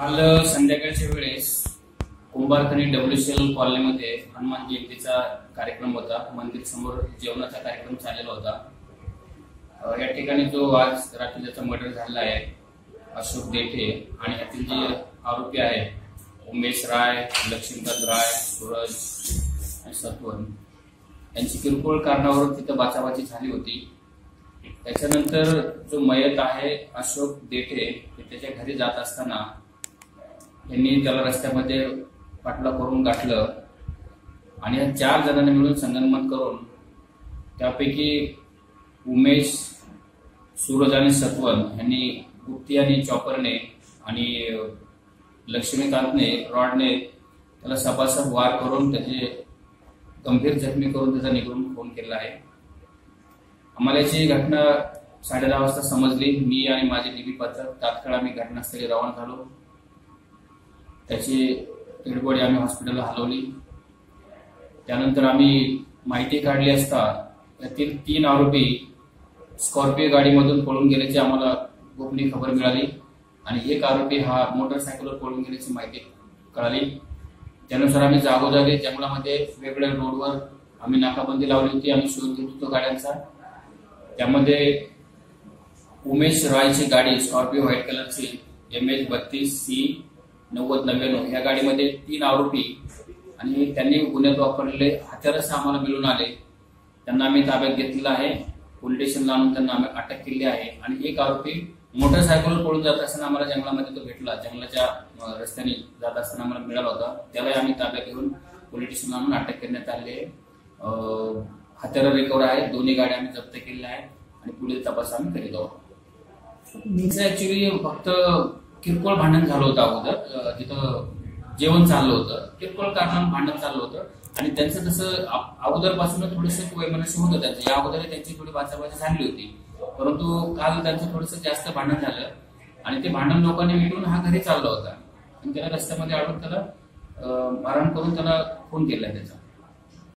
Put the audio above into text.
काल संध्याकाळच्या वेळेस कुंभारखनी एल कॉलनीमध्ये हनुमान जयंतीचा कार्यक्रम होता. मंदिर समोर जेवणाचा कार्यक्रम चाललेला होता. या ठिकाणी जो आज रात्री ज्याचा मर्डर झालेला आहे अशोक देठे आणि यातील जे आरोपी आहे उमेश राय लक्ष्मीकांत राय सूरज आणि सत्वन यांची किरकोळ कारणावरून तिथं बाचाबाची झाली होती. त्याच्यानंतर जो मयत आहे अशोक देठे त्याच्या घरी जात असताना यांनी त्याला रस्त्यामध्ये पाटला करून गाठलं. आणि या चार जणांनी मिळून संगनमत करून त्यापैकी उमेश सूरज आणि सत्वन यांनी गुप्ती आणि चॉपरने आणि लक्ष्मीकांतने रॉडने त्याला सभासद वार करून त्याचे गंभीर जखमी करून त्याचा निघून फोन केला आहे. आम्हाला याची घटना साडे दहा वाजता समजली. मी आणि माझे डीबी पथक तात्काळ आम्ही घटनास्थळी रवाना झालो. त्याची डेडबॉडी आम्ही हॉस्पिटलला हलवली. त्यानंतर आम्ही माहिती काढली असता त्यातील तीन आरोपी स्कॉर्पिओ गाडीमधून पळून गेल्याची आम्हाला गोपनीय खबर मिळाली आणि एक आरोपी हा मोटरसायकलवर पळून गेल्याची माहिती कळाली. त्यानुसार आम्ही जागोजागी जंगलामध्ये वेगवेगळ्या रोडवर आम्ही नाकाबंदी लावली होती आम्ही शोध घेत होतो गाड्यांचा. त्यामध्ये उमेश रॉयची गाडी स्कॉर्पिओ व्हाईट कलरची एम एच बत्तीस सी नव्वद नव्याण्णव या गाडीमध्ये तीन आरोपी आणि त्यांनी गुन्ह्यात वापरलेले हत्यारस आम्हाला मिळून आले. त्यांना आम्ही ताब्यात घेतलेलं आहे. पोलीस स्टेशनला आणून त्यांना आम्ही अटक केली आहे. आणि एक आरोपी मोटरसायकलवर पळून जात असताना आम्हाला जंगलामध्ये तो भेटला. जंगलाच्या रस्त्याने जात असताना आम्हाला मिळाला होता. त्यालाही आम्ही ताब्यात घेऊन पोलीस स्टेशनला आणून अटक करण्यात आली आहे. हत्यारं रिकवर आहे दोन्ही गाड्या आम्ही जप्त केलेल्या आहेत. आणि पुढील तपास आम्ही करीत आहोत. ऍक्च्युली फक्त किरकोळ भांडण झालं होतं अगोदर तिथं जेवण चाललं होतं. किरकोळ कारणानं भांडण चाललं होतं. आणि त्यांचं तसं अगोदरपासून थोडस थोडंसं वैमनस्य होतं त्यांचं. या अगोदर त्यांची थोडी बाचाबाची झाली होती. परंतु काल त्यांचं थोडंसं जास्त भांडण झालं. आणि ते भांडण लोकांनी मिळून हा घरी चालला होता. आणि त्याला रस्त्यामध्ये अडून त्याला मारण करून त्याला फोन केला त्याचा.